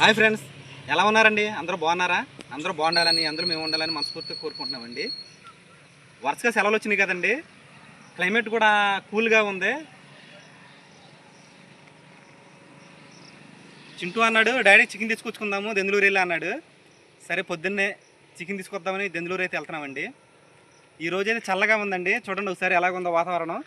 Hi friends. ఎలా ఉన్నారండి? అందరూ బాగున్నారా? అందరూ బాగుండాలని అందరూ మేము ఉండాలని మనస్ఫూర్తిగా కోరుకుంటున్నామండి. వరుసగా సెలవులు వచ్చినాయి కదండి. క్లైమేట్ కూడా కూల్గా ఉంది. చింటూ అన్నాడు డాడీ చికెన్ తీసుకొచ్చుకుందాము దెందులూరు వెళ్ళి అన్నాడు. సరే పొద్దున్నే చికెన్ తీసుకొద్దామని దెందులూరు అయితే వెళ్తున్నామండి. ఈ రోజైతే అయితే చల్లగా ఉందండి. చూడండి ఒకసారి ఎలాగుందో వాతావరణం.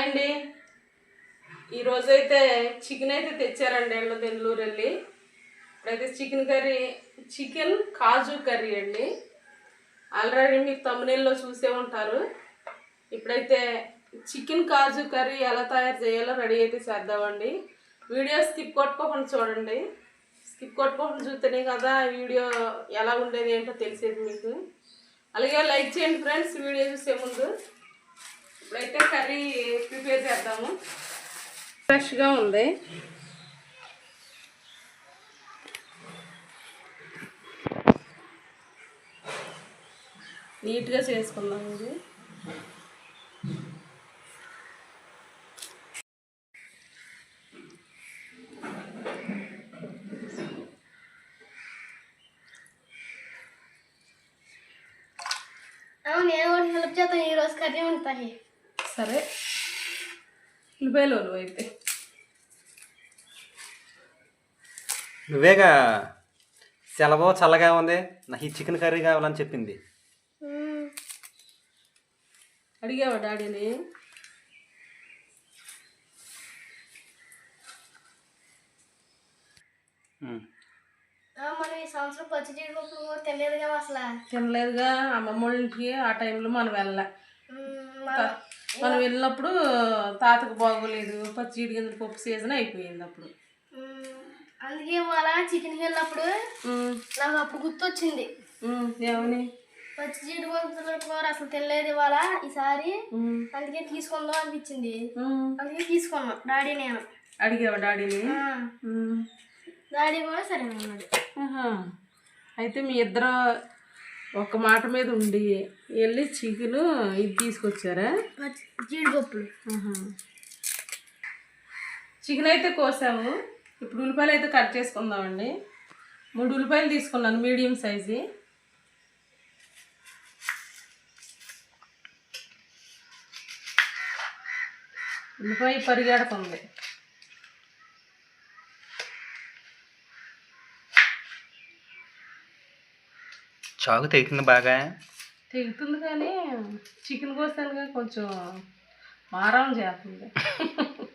హాయ్ అండి. ఈరోజు అయితే చికెన్ అయితే తెచ్చారండి ఎండ బెంగళూరు వెళ్ళి. ఇప్పుడైతే chicken curry chicken kaju curry అండి. ఆల్రెడీ మీకు తమిళలో చూసే ఉంటారు. ఇప్పుడైతే చికెన్ కాజు కర్రీ ఎలా తయారు చేయాలో రెడీ అయితే చేద్దామండి. వీడియో స్కిప్ కొట్టుకోకుండా చూడండి. స్కిప్ కొట్టుకోకుండా చూస్తేనే కదా వీడియో ఎలా ఉండేది ఏంటో తెలిసేది మీకు. అలాగే లైక్ చేయండి ఫ్రెండ్స్ వీడియో చూసే ముందు. ఇప్పుడైతే కర్రీ ప్రిపేర్ చేద్దాము. ఫ్రెష్గా ఉంది. నీట్గా చేసుకుందాం ఇది. అవును నేను కూడా హెల్ప్ చేస్తాను ఈరోజు కర్రీ ఉంటాయి సరే. ఉల్లిపాయలు అయితే. నువ్వేగా సెలవు చల్లగా ఉంది నాకు ఈ చికెన్ కర్రీ కావాలని చెప్పింది. అడిగావా డాడీని. మనం ఈ సంవత్సరం పచ్చి జీడిపప్పు కూడా తెలియదు కదా అసలు. తినలేదుగా అమ్మమ్మ ఇంటికి ఆ టైంలో మనం వెళ్ళా మన- వెళ్ళినప్పుడు తాతకు బాగోలేదు పచ్చి గింజల పప్పు సీజన్ అయిపోయింది అప్పుడు. అందుకే ఇవాళ చికెన్ వెళ్ళినప్పుడు నాకు అప్పుడు గుర్తొచ్చింది. ఏమని? పచ్చి జీడిపప్పుల కూర అసలు తెలియదు ఇవాళ ఈసారి. అందుకే తీసుకుందాం అనిపించింది. అందుకే తీసుకున్నాం. డాడీ నేను. అడిగావా డాడీని. డాడీ కూడా సరే అన్నాడు. అయితే మీ ఇద్దరు ఒక మాట మీద ఉండి వెళ్ళి చికెన్ ఇది తీసుకొచ్చారా? జీడిపప్పులు. చికెన్ అయితే కోసాము. ఇప్పుడు ఉల్లిపాయలు అయితే కట్ చేసుకుందామండి. మూడు ఉల్లిపాయలు తీసుకున్నాను మీడియం సైజు. ఉల్లిపాయ పరిగెడుతుంది చాకు తెగిన బాగా. తెగుతుంది కానీ చికెన్ కోసానుగా కొంచెం మారం చేస్తుంది.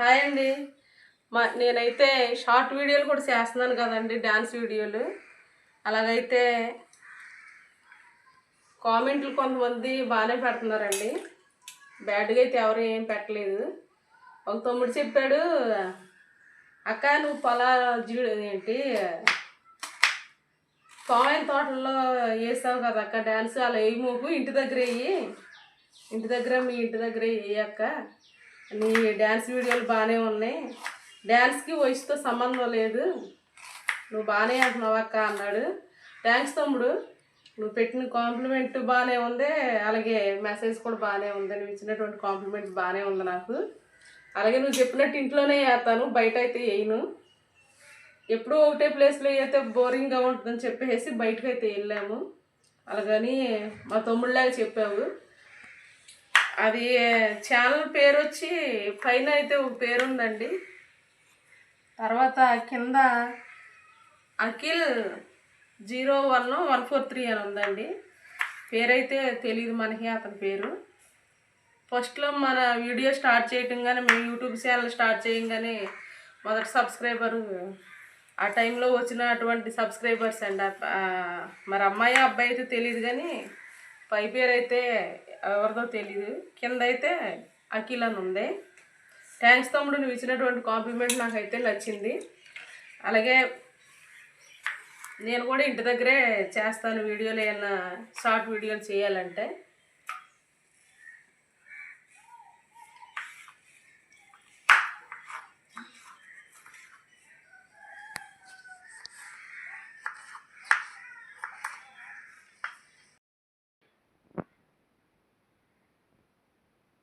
హాయ్ అండి. మా నేనైతే షార్ట్ వీడియోలు కూడా చేస్తున్నాను కదండి డ్యాన్స్ వీడియోలు. అలాగైతే కామెంట్లు కొంతమంది బాగానే పెడుతున్నారండి. బ్యాడ్గా అయితే ఎవరు ఏం పెట్టలేదు. ఒక తమ్ముడు చెప్పాడు అక్క నువ్వు పొలా జీడు ఏంటి? పామాయిల్ తోటల్లో వేసావు కదా అక్క డ్యాన్స్ అలా వేయి మూపు ఇంటి దగ్గర వేయి. ఇంటి దగ్గర మీ ఇంటి దగ్గర వేయి అక్క. నీ డ్యాన్స్ వీడియోలు బాగానే ఉన్నాయి. డ్యాన్స్కి వయసుతో సంబంధం లేదు. నువ్వు బాగానే అంటున్నావు అక్క అన్నాడు. థ్యాంక్స్ తమ్ముడు. నువ్వు పెట్టిన కాంప్లిమెంట్ బాగానే ఉంది అలాగే మెసేజ్ కూడా బాగానే ఉంది. నువ్వు ఇచ్చినటువంటి కాంప్లిమెంట్ బాగానే ఉంది నాకు. అలాగే నువ్వు చెప్పినట్టు ఇంట్లోనే వేస్తాను బయట అయితే వేయను. ఎప్పుడూ ఒకటే ప్లేస్లో అయితే బోరింగ్గా ఉంటుందని చెప్పేసి బయటకు అయితే వెళ్ళాము. అలాగని మా తమ్ముళ్ళలాగా చెప్పావు. అది ఛానల్ పేరు వచ్చి పైన అయితే ఒక పేరు ఉందండి తర్వాత కింద Akhil zero one one four three అని ఉందండి. పేరైతే తెలియదు మనకి అతని పేరు. ఫస్ట్లో మన వీడియో స్టార్ట్ చేయటంగానే మేము యూట్యూబ్ ఛానల్ స్టార్ట్ చేయగానే మొదటి సబ్స్క్రైబరు ఆ టైంలో వచ్చినటువంటి సబ్స్క్రైబర్స్ అండి. మరి అమ్మాయి అబ్బాయి అయితే తెలియదు కానీ పై పేరు అయితే ఎవరిదో తెలియదు కింద అయితే అఖిల్ అని ఉంది థ్యాంక్స్ తమ్ముడు నువ్వు ఇచ్చినటువంటి కాంప్లిమెంట్ నాకైతే నచ్చింది. అలాగే నేను కూడా ఇంటి దగ్గరే చేస్తాను వీడియోలు ఏమైనా షార్ట్ వీడియోలు చేయాలంటే.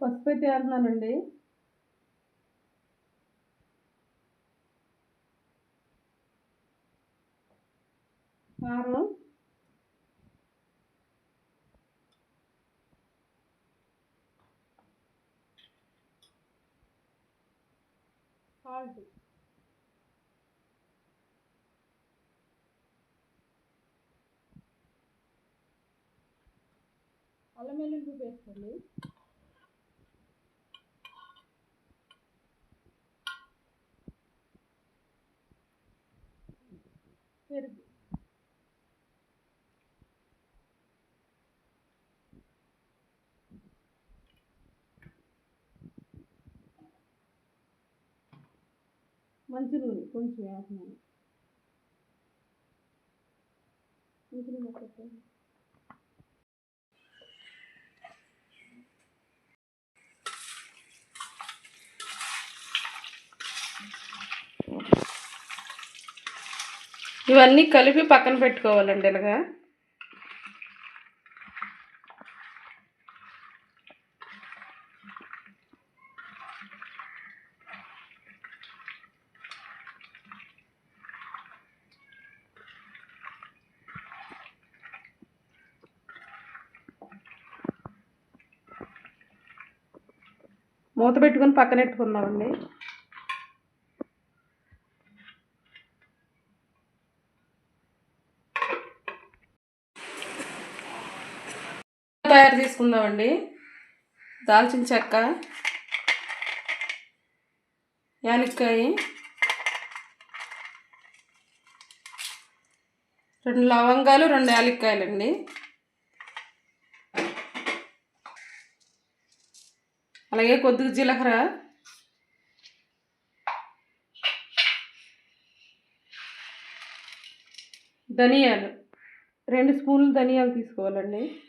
పసుపు అయితే వేస్తున్నానండి. కారం. సాల్ట్. అల్లం వెల్లుల్లి పేస్ట్ అండి. మంచి నూనె కొంచెం వేస్తున్నాను మంచి నూనె పెట్టండి ఇవన్నీ కలిపి పక్కన పెట్టుకోవాలండి ఇలాగా. మూత పెట్టుకొని పక్కన పెట్టుకుందామండి. తయారు చేసుకుందామండి. దాల్చిన చెక్క యాలక్కాయ రెండు లవంగాలు రెండు యాలక్కాయలండి. అలాగే కొద్దిగా జీలకర్ర. ధనియాలు. రెండు స్పూన్లు ధనియాలు తీసుకోవాలండి.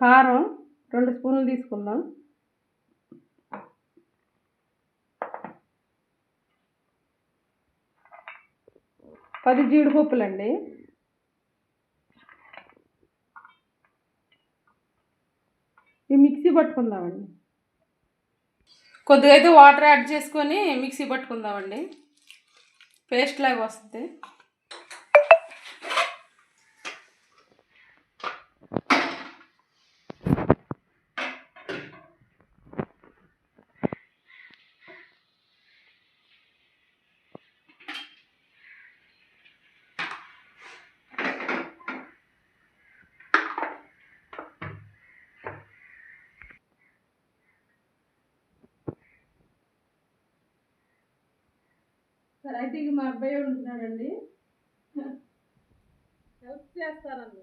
కారం రెండు స్పూన్లు తీసుకుందాం. పది జీడిపప్పులండి. ఈ మిక్సీ పట్టుకుందామండి. కొద్దిగా అయితే వాటర్ యాడ్ చేసుకొని మిక్సీ పట్టుకుందామండి. పేస్ట్ లాగా వస్తుంది. సరే అయితే ఇక మా అబ్బాయి ఉంటున్నాడండి? హెల్ప్ చేస్తారండి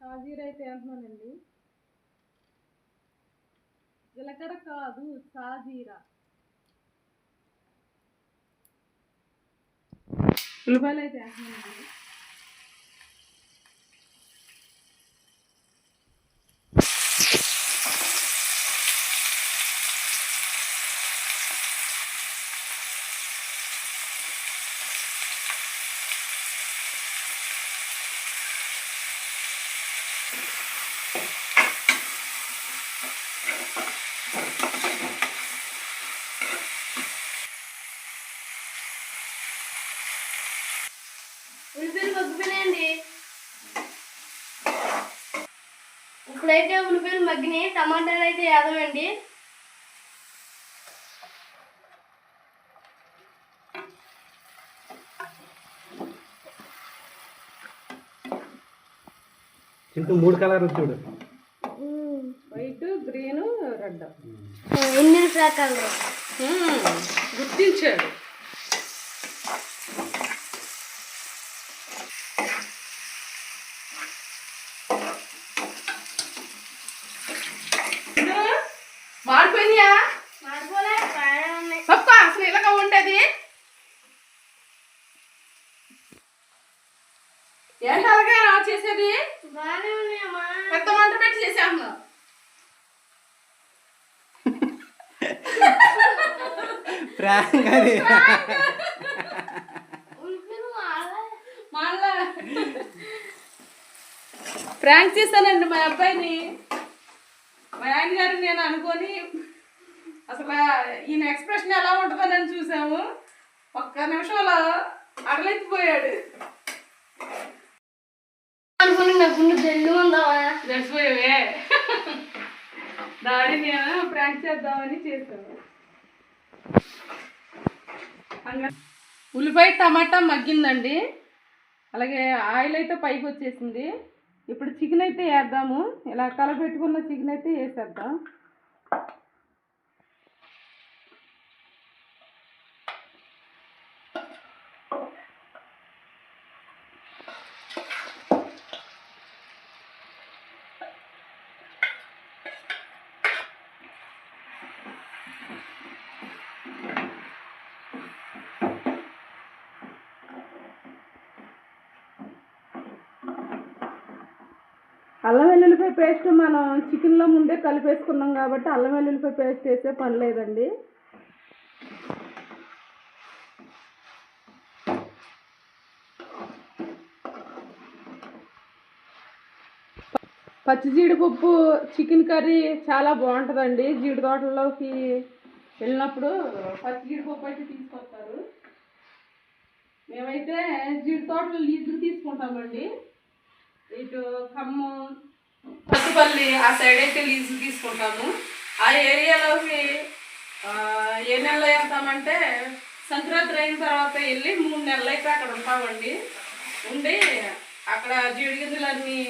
సాజీరా అయితే అంటున్నానండి. జీలకర్ర కాదు సాజీరా. ఉల్లిపాయలు అయితే వేస్తున్నానండి ఉల్లిపాయలు మగ్గిపోయినాయండి. ఇప్పుడైతే ఉల్లిపాయలు మగ్గినాయి టమాటాలు అయితే వేదమండి చింటూ మూడు కలర్లు చూడు. ఎన్ని రకాలు గుర్తించాడు మాడిపోయిందా మాడిపోలే బాగానే ఉన్నాయి పప్ప అసలు ఇలాగ ఉండేది ఏంటి అలాగే రా చేసేది బాగానే ఉన్నాయమ్మా పెద్ద మంట పెట్టి చేసాము ప్రాంక్ అది ప్రాంక్ చేశానండి మా అబ్బాయిని. మా ఆయన గారు నేను అనుకొని అసలు ఈయన ఎక్స్ప్రెషన్ ఎలా ఉంటుందని చూసాము. ఒక్క నిమిషంలో అడలెత్తిపోయాడు. అనుకుని నా గుండె జల్లు ఉందామా చచ్చిపోయావే డాడీ నేను ప్రాంక్ చేద్దామని చేశాను. అంగ- ఉల్లిపాయ టమాటా మగ్గిందండి. అలాగే ఆయిల్ అయితే పైకి వచ్చేసింది. ఇప్పుడు చికెన్ అయితే వేద్దాము. ఇలా కలపెట్టుకున్న చికెన్ అయితే వేసేద్దాం. అల్లం వెల్లుల్లిపాయ పేస్ట్ మనం చికెన్లో ముందే కలిపేసుకున్నాం కాబట్టి అల్లం వెల్లుల్లిపాయ పేస్ట్ వేసే పని లేదండి. పచ్చి జీడిపప్పు చికెన్ కర్రీ చాలా బాగుంటుందండి. జీడి తోటల్లోకి వెళ్ళినప్పుడు పచ్చి జీడిపప్పు అయితే తీసుకొస్తారు. మేమైతే జీడి తోటలు లీజులు తీసుకుంటామండి. ఇటు ఖమ్మం పత్తిపల్లి ఆ సైడ్ అయితే లీజు తీసుకుంటాము. ఆ ఏరియాలోకి ఏ నెలలో వెళ్తామంటే సంక్రాంతి అయిన తర్వాత వెళ్ళి మూడు నెలలు అయితే అక్కడ ఉంటామండి. ఉండి అక్కడ జీడి గింజలన్నీ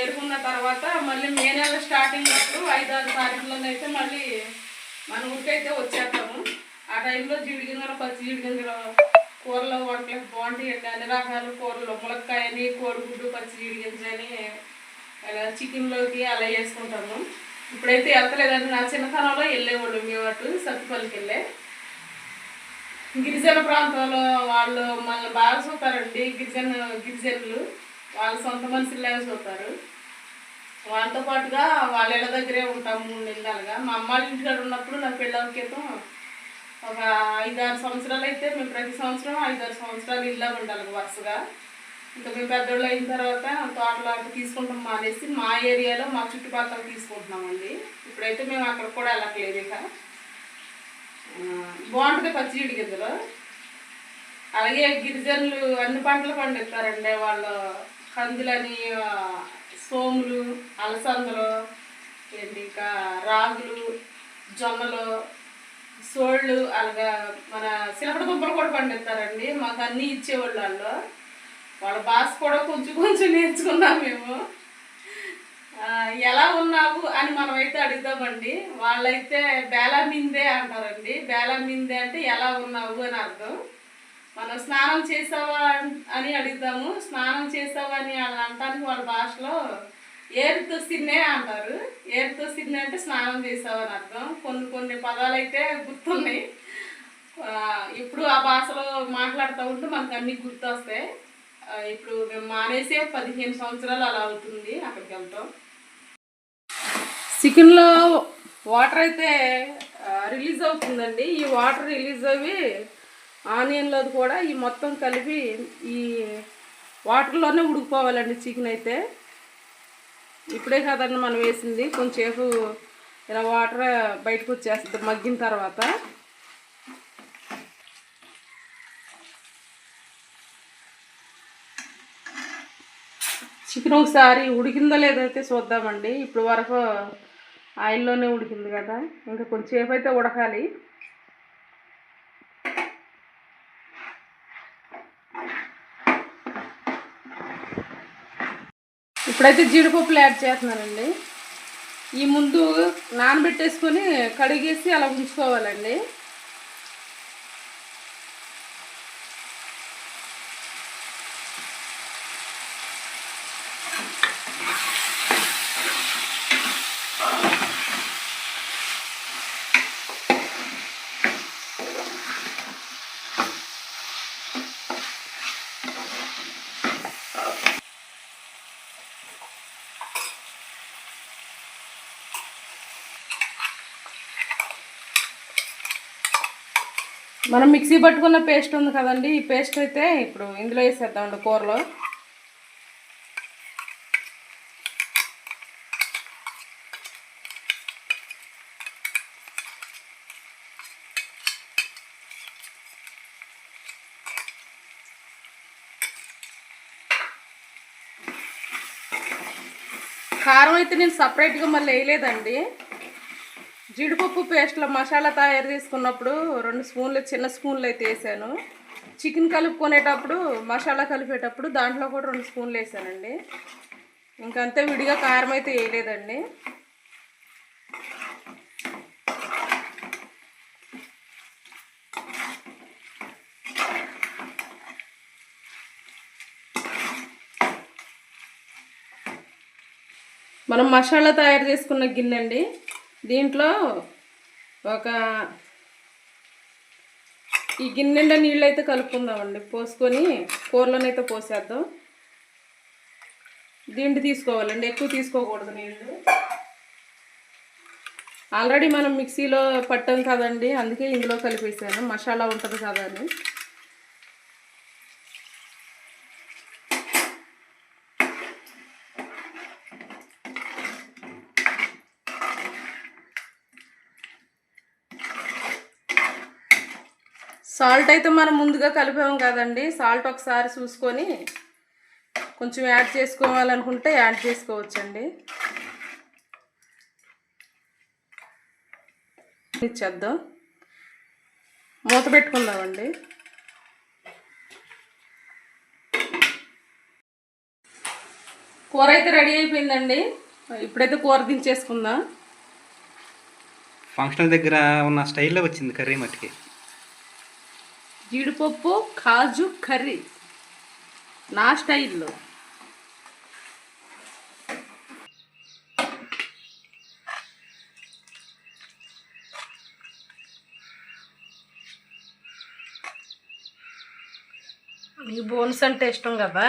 ఏరుకున్న తర్వాత మళ్ళీ మే నెల స్టార్టింగ్ అప్పుడు ఐదారు తారీఖులను అయితే మళ్ళీ మన ఊరికైతే వచ్చేస్తాము. ఆ టైంలో జీడిగింజలు పచ్చి జీడి గింజలు కూరలో వంటలకు బాగుంటాయండి అన్ని రకాల కూరలు ములక్కాయని కోడిగుడ్డు పచ్చి జీడి గింజని అలా చికెన్లోకి అలా వేసుకుంటాము. ఇప్పుడైతే వెళ్తలేదండి నా చిన్నతనంలో వెళ్ళేవాళ్ళు మేము అటు సత్తుపల్లికి వెళ్ళే. గిరిజన ప్రాంతంలో వాళ్ళు మనల్ని బాగా చూస్తారండి. గిరిజన గిరిజనులు వాళ్ళ సొంత మనుషుల్లాగా చూస్తారు. వాళ్ళతో పాటుగా వాళ్ళ ఇళ్ళ దగ్గరే ఉంటాము మూడు నెలలుగా మా అమ్మ వాళ్ళ ఇంటికాడ ఉన్నప్పుడు నా పెళ్ళవ క్రితం ఒక ఐదారు సంవత్సరాలు అయితే మేము ప్రతి సంవత్సరం ఐదారు సంవత్సరాలు ఇల్లా ఉండాలి వరుసగా. ఇంకా మేము పెద్దోళ్ళు అయిన తర్వాత తోటలు అటు తీసుకుంటాం మానేసి మా ఏరియాలో మా చుట్టుపక్కల తీసుకుంటున్నామండి. ఇప్పుడైతే మేము అక్కడ కూడా వెళ్ళట్లేదు ఇక. బాగుంటుంది పచ్చిడి జీడి గింజలు అలాగే గిరిజనులు అన్ని పంటలు పండిస్తారండి వాళ్ళు. కందులని సోములు అలసందలు ఏంటి ఇంకా రాగులు జొన్నలు సోళ్ళు అలాగా మన సిలపడ దుంపలు కూడా పండిస్తారండి. మాకు అన్నీ ఇచ్చేవాళ్ళు వాళ్ళు. వాళ్ళ భాష కూడా కొంచెం కొంచెం నేర్చుకున్నాం మేము. ఎలా ఉన్నావు అని మనం అయితే అడుగుతామండి వాళ్ళైతే బేలా మిందే అంటారండి. బేలా మిందే అంటే ఎలా ఉన్నావు అని అర్థం. మనం స్నానం చేసావా అని అడుగుతాము స్నానం చేసావా అని వాళ్ళు అంటానికి వాళ్ళ భాషలో ఏరుతో సిన్నే అంటారు. ఏరుతో సిన్నే అంటే స్నానం చేసావు అని అర్థం. కొన్ని కొన్ని పదాలు అయితే గుర్తున్నాయి ఇప్పుడు ఆ భాషలో మాట్లాడుతూ ఉంటే మనకు అన్నీ గుర్తొస్తాయి. వస్తాయి ఇప్పుడు మేము మానేసే పదిహేను సంవత్సరాలు అలా అవుతుంది అక్కడికి వెళ్తాం. చికెన్లో వాటర్ అయితే రిలీజ్ అవుతుందండి. ఈ వాటర్ రిలీజ్ అవి ఆనియన్లో కూడా ఈ మొత్తం కలిపి ఈ వాటర్లోనే ఉడికిపోవాలండి చికెన్ అయితే. ఇప్పుడే కాదండి మనం వేసింది. కొంచెంసేపు ఇలా వాటర్ బయటకు వచ్చేస్తుంది మగ్గిన తర్వాత. చికెన్ ఒకసారి ఉడికిందో లేదైతే చూద్దామండి. ఇప్పుడు వరకు ఆయిల్లోనే ఉడికింది కదా. ఇంకా కొంచెంసేపు అయితే ఉడకాలి. ఇప్పుడైతే జీడిపప్పులు యాడ్ చేస్తున్నానండి. ఈ ముందు నానబెట్టేసుకొని కడిగేసి అలా ఉంచుకోవాలండి. మనం మిక్సీ పట్టుకున్న పేస్ట్ ఉంది కదండి ఈ పేస్ట్ అయితే ఇప్పుడు ఇందులో వేసేద్దామండి కూరలో. కారం అయితే నేను సపరేట్గా మళ్ళీ వేయలేదండి. జీడిపప్పు పేస్ట్లో మసాలా తయారు చేసుకున్నప్పుడు రెండు స్పూన్లు చిన్న స్పూన్లు అయితే వేసాను. చికెన్ కలుపుకునేటప్పుడు మసాలా కలిపేటప్పుడు దాంట్లో కూడా రెండు స్పూన్లు వేసానండి. ఇంకంతే విడిగా కారం అయితే వేయలేదండి. మనం మసాలా తయారు చేసుకున్న గిన్నె అండి. దీంట్లో ఒక ఈ గిన్నెండా నీళ్ళు అయితే కలుపుకుందామండి. పోసుకొని కూరలోనైతే పోసేద్దాం. దీంట్లో తీసుకోవాలండి. ఎక్కువ తీసుకోకూడదు నీళ్ళు. ఆల్రెడీ మనం మిక్సీలో పట్టాం కదండి. అందుకే ఇందులో కలిపేసాను. మసాలా ఉంటుంది కదా అని. సాల్ట్ అయితే మనం ముందుగా కలిపాం కదండి. సాల్ట్ ఒకసారి చూసుకొని కొంచెం యాడ్ చేసుకోవాలనుకుంటే యాడ్ చేసుకోవచ్చండి. ఇచ్చేద్దాం. మూత పెట్టుకుందామండి. కూర అయితే రెడీ అయిపోయిందండి. ఇప్పుడైతే కూర దించేసుకుందాం. ఫంక్షన్ దగ్గర ఉన్న స్టైల్లో వచ్చింది కర్రీ మట్టికి. జీడిపప్పు కాజు కర్రీ నా స్టైల్లో. ఈ బోన్స్ అంటే ఇష్టం కదా?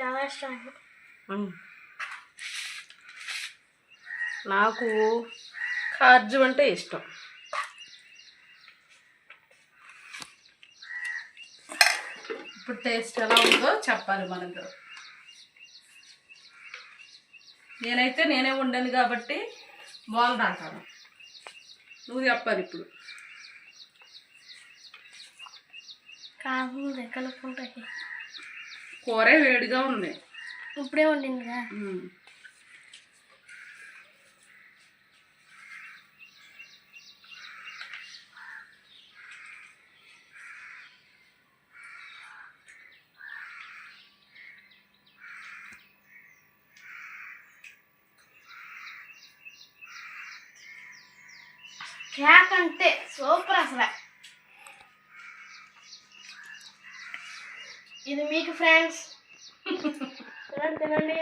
చాలా ఇష్టం. నాకు కాజు అంటే ఇష్టం. ఇప్పుడు టేస్ట్ ఎలా ఉందో చెప్పాలి మనకు. నేనైతే నేనే వండాను కాబట్టి బాగుంది అంటాను నువ్వు చెప్పాలి ఇప్పుడు. కాకుండా కలుపుకుంటాయి కూరే వేడిగా ఉంది. ఇప్పుడే వండిందిగా? కేక్ అంటే సూపర్ అసలు. ఇది మీకు ఫ్రెండ్స్. తినండి తినండి.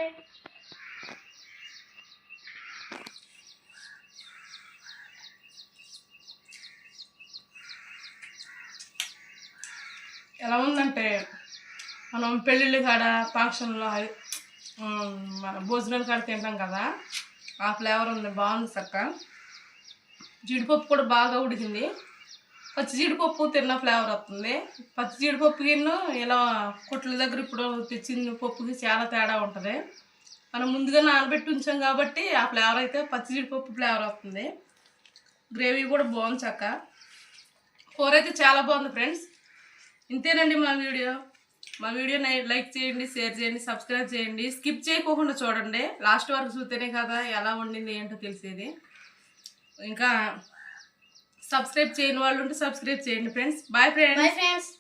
ఎలా ఉందంటే మనం పెళ్ళిళ్ళు కాడ ఫంక్షన్లో మన భోజనాలు కాడ తింటాం కదా. ఆ ఫ్లేవర్ ఉంది బాగుంది చక్క జీడిపప్పు కూడా బాగా ఉడికింది. పచ్చి జీడిపప్పు తిన్న ఫ్లేవర్ వస్తుంది. పచ్చి జీడిపప్పు గిన్నె ఇలా కొట్ల దగ్గర ఇప్పుడు తెచ్చిన పప్పుకి చాలా తేడా ఉంటుంది. మనం ముందుగా నానబెట్టి ఉంచాం కాబట్టి ఆ ఫ్లేవర్ అయితే పచ్చి జీడిపప్పు ఫ్లేవర్ వస్తుంది. గ్రేవీ కూడా బాగుంది చక్క. కూర అయితే చాలా బాగుంది ఫ్రెండ్స్. ఇంతేనండి మా వీడియో. మా వీడియో లైక్ చేయండి షేర్ చేయండి సబ్స్క్రైబ్ చేయండి. స్కిప్ చేయకోకుండా చూడండి. లాస్ట్ వరకు చూస్తేనే కదా ఎలా వండింది ఏంటో తెలిసేది. ఇంకా సబ్స్క్రైబ్ చేయని వాళ్ళు ఉంటే సబ్స్క్రైబ్ చేయండి ఫ్రెండ్స్. Bye friends friends